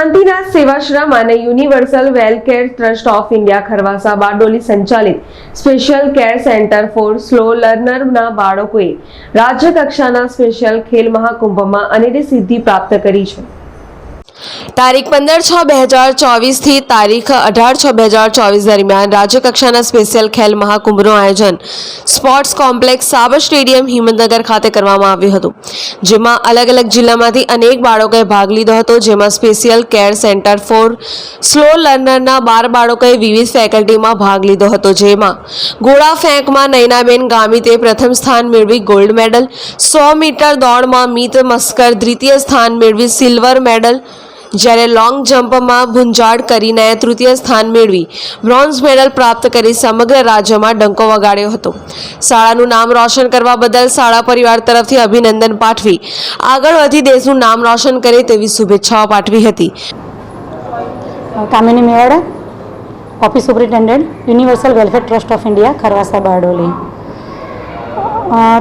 સેવાશ્રમ અને universal welfare trust of India Kharvasa Bardoli સંચાલિત special care centre for slow લર્નરના બાળકોએ રાજ્ય કક્ષાના સ્પેશિયલ ખેલ મહાકુંભમાં અનેરી સિદ્ધિ પ્રાપ્ત કરી છે. તારીખ પંદર છ બે હજાર ચોવીસથી તારીખ અઢાર છ બે હજાર ચોવીસ દરમિયાન રાજ્યકક્ષાના સ્પેશિયલ ખેલ મહાકુંભનું આયોજન sports complex Sabar stadium Himmatnagar ખાતે કરવામાં આવ્યું હતું. જેમાં અલગ અલગ જિલ્લામાંથી અનેક બાળકોએ ભાગ લીધો હતો. જેમાં special care centre for slow લર્નરના બાર બાળકોએ વિવિધ ફેકલ્ટીમાં ભાગ લીધો હતો. જેમાં ગોળા ફેંકમાં નૈનાબેન ગામિતે પ્રથમ સ્થાન મેળવી ગોલ્ડ મેડલ, સો મીટર દોડમાં મિત મસ્કર દ્વિતીય સ્થાન મેળવી સિલ્વર મેડલ જ્યારે લોંગ જમ્પમાં ભુંજાડ કરીને તૃતીય સ્થાન મેળવી બ્રોન્ઝ મેડલ પ્રાપ્ત કરી સમગ્ર રાજ્યમાં ડંકો વગાડ્યો હતો. શાળાનું નામ રોશન કરવા બદલ શાળા પરિવાર તરફથી અભિનંદન પાઠવી, આગળ વધી દેશનું નામ રોશન કરે તેવી શુભેચ્છાઓ પાઠવી હતી. Kamini Mewada, office superintendent, universal welfare trust of India, Kharvasa Bardoli.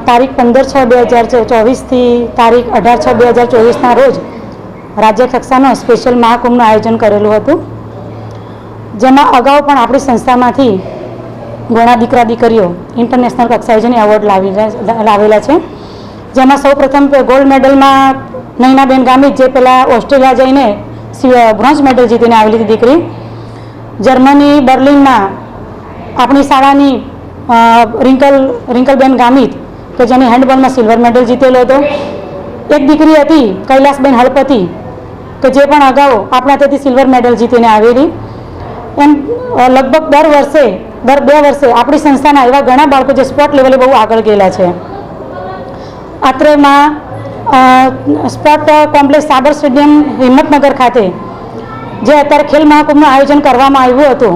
તારીખ પંદર છ બે હજાર ચોવીસથી તારીખ અઢાર છ બે હજાર ચોવીસના રોજ રાજ્ય કક્ષાનો સ્પેશિયલ મહાકુંભનું આયોજન કરેલું હતું. જેમાં અગાઉ પણ આપણી સંસ્થામાંથી ઘણા દીકરા દીકરીઓ ઇન્ટરનેશનલ કક્ષાએ જઈને એવોર્ડ લાવી લાવેલા છે. જેમાં સૌ પ્રથમ ગોલ્ડ મેડલમાં નૈનાબેન ગામિત જે પહેલાં ઓસ્ટ્રેલિયા જઈને બ્રોન્ઝ મેડલ જીતીને આવેલી દીકરી. જર્મની બર્લિનમાં આપણી શાળાની રિંકલ, રિંકલબેન ગામિત કે જેને હેન્ડબોલમાં સિલ્વર મેડલ જીતેલો હતો. એક દીકરી હતી, કૈલાસબેન હળપતિ કે જે પણ અગાઉ આપણા ત્યાંથી સિલ્વર મેડલ જીતીને આવેલી. એમ લગભગ દર વર્ષે, દર બે વર્ષે આપણી સંસ્થાના એવા ઘણા બાળકો જે સ્પોર્ટ લેવલે બહુ આગળ ગયેલા છે. અત્રેમાં sport complex Sabar stadium Himmatnagar ખાતે, જે અત્યારે ખેલ મહાકુંભનું આયોજન કરવામાં આવ્યું હતું.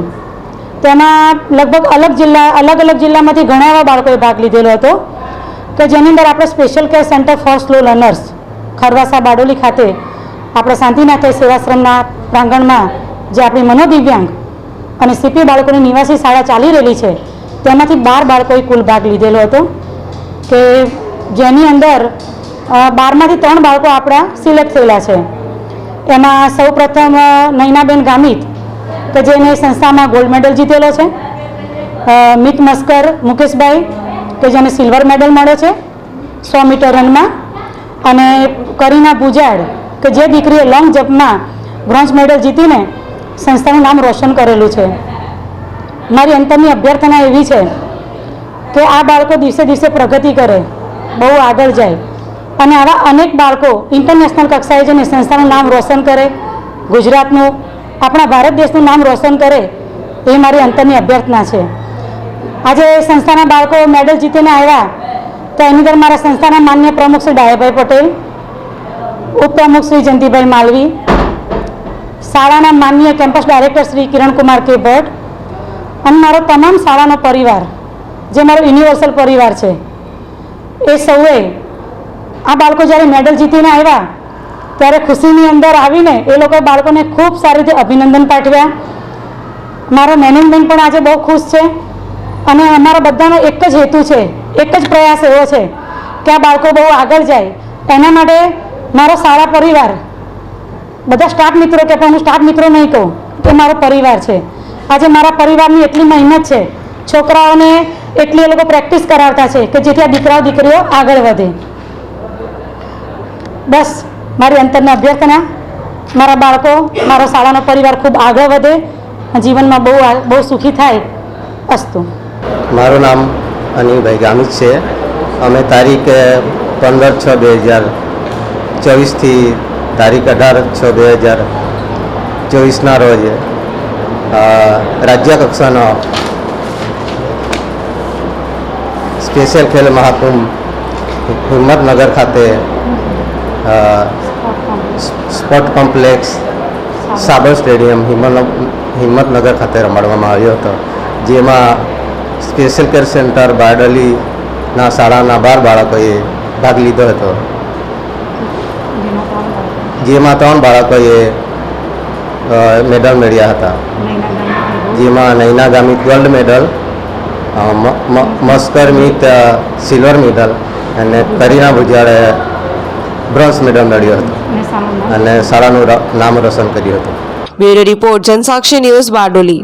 તેમાં લગભગ અલગ જિલ્લા, અલગ અલગ જિલ્લામાંથી ઘણા એવા બાળકોએ ભાગ લીધેલો હતો. કે જેની અંદર આપણે special care centre for slow learners Kharvasa Bardoli ખાતે આપણે શાંતિનાથ સેવાશ્રમના પ્રાંગણમાં જે આપણી મનોદિવ્યાંગ અને સીપી બાળકોની નિવાસી શાળા ચાલી રહેલી છે, તેમાંથી બાર બાળકોએ કુલ ભાગ લીધેલો હતો કે જેની અંદર બારમાંથી ત્રણ બાળકો આપણા સિલેક્ટ થયેલા છે. એમાં સૌ પ્રથમ નૈનાબેન ગામિત, કે જેને સંસ્થામાં ગોલ્ડ મેડલ જીતેલો છે મિત મસ્કર, મુકેશભાઈ કે જેને સિલ્વર મેડલ મળ્યો છે, સો મીટર રનમાં. અને કરીના ભુજાડ, કે જે દીકરીએ લોંગ જમ્પમાં બ્રોન્ઝ મેડલ જીતીને સંસ્થાનું નામ રોશન કરેલું છે. મારી અંતરની અભ્યર્થના એવી છે કે આ બાળકો દિવસે દિવસે પ્રગતિ કરે, બહુ આગળ જાય. અને આવા અનેક બાળકો ઇન્ટરનેશનલ કક્ષાએ જઈને સંસ્થાનું નામ રોશન કરે, ગુજરાતનું, આપણા ભારત દેશનું નામ રોશન કરે, એ મારી અંતરની અભ્યર્થના છે. આજે સંસ્થાના બાળકો મેડલ જીતીને આવ્યા, તો એની અંદર મારા સંસ્થાના માન્ય પ્રમુખ શ્રી ડાયાભાઈ પટેલ, ઉપપ્રમુખ શ્રી જયંતિભાઈ માલવી, શાળાના માન્ય કેમ્પસ ડાયરેક્ટર શ્રી કિરણકુમાર કે ભટ્ટ, અને મારો તમામ શાળાનો પરિવાર, જે મારો યુનિવર્સલ પરિવાર છે, એ સૌએ આ બાળકો જ્યારે મેડલ જીતીને આવ્યા, ત્યારે ખુશીની અંદર આવીને એ લોકો બાળકોને ખૂબ સારી રીતે અભિનંદન પાઠવ્યા. મારો મેનેજમેન્ટ પણ આજે બહુ ખુશ છે. અને અમારા બધાનો એક જ હેતુ છે, એક જ પ્રયાસ એવો છે કે આ બાળકો બહુ આગળ જાય. એના માટે મારો સારા પરિવાર, બધા સ્ટાફ મિત્રો કે પણ હું સ્ટાફ મિત્રો નહીં કહું કે મારો પરિવાર છે. આજે મારા પરિવારની એટલી મહેનત છે, છોકરાઓને એટલી એ લોકો પ્રેક્ટિસ કરાવતા છે કે જેથી આ દીકરાઓ, દીકરીઓ આગળ વધે. બસ, મારી અંતરની અભ્યર્થના. મારા બાળકો, મારો શાળાનો પરિવાર ખૂબ આગળ વધે જીવનમાં બહુ બહુ સુખી થાય. અસ્તુ. મારું નામ અનિલભાઈ ગામિત છે. અમે તારીખ પંદર છ બે હજાર ચોવીસથી તારીખ અઢાર છ બે હજાર ચોવીસના રોજ રાજ્ય કક્ષાનો સ્પેશિયલ ખેલ મહાકુંભ હિંમતનગર ખાતે સ્પોર્ટ કોમ્પ્લેક્સ સાબર સ્ટેડિયમ હિંમત હિંમતનગર ખાતે રમાડવામાં આવ્યો હતો. જેમાં સ્પેશિયલ કેર સેન્ટર બારડોલીના શાળાના બાર બાળકોએ ભાગ લીધો હતો. જેમાં ત્રણ બાળકોએ મેડલ મેળવ્યા હતા. જેમાં નૈના ગામિત ગોલ્ડ મેડલ મસ્કર મિત સિલ્વર મેડલ અને કરીના ભુજાળે બ્રોન્ઝ મેડલ મેળવ્યો હતો. અને શાળાનું નામ રોશન કર્યું હતું. Bureau report Jansakshi news Bardoli.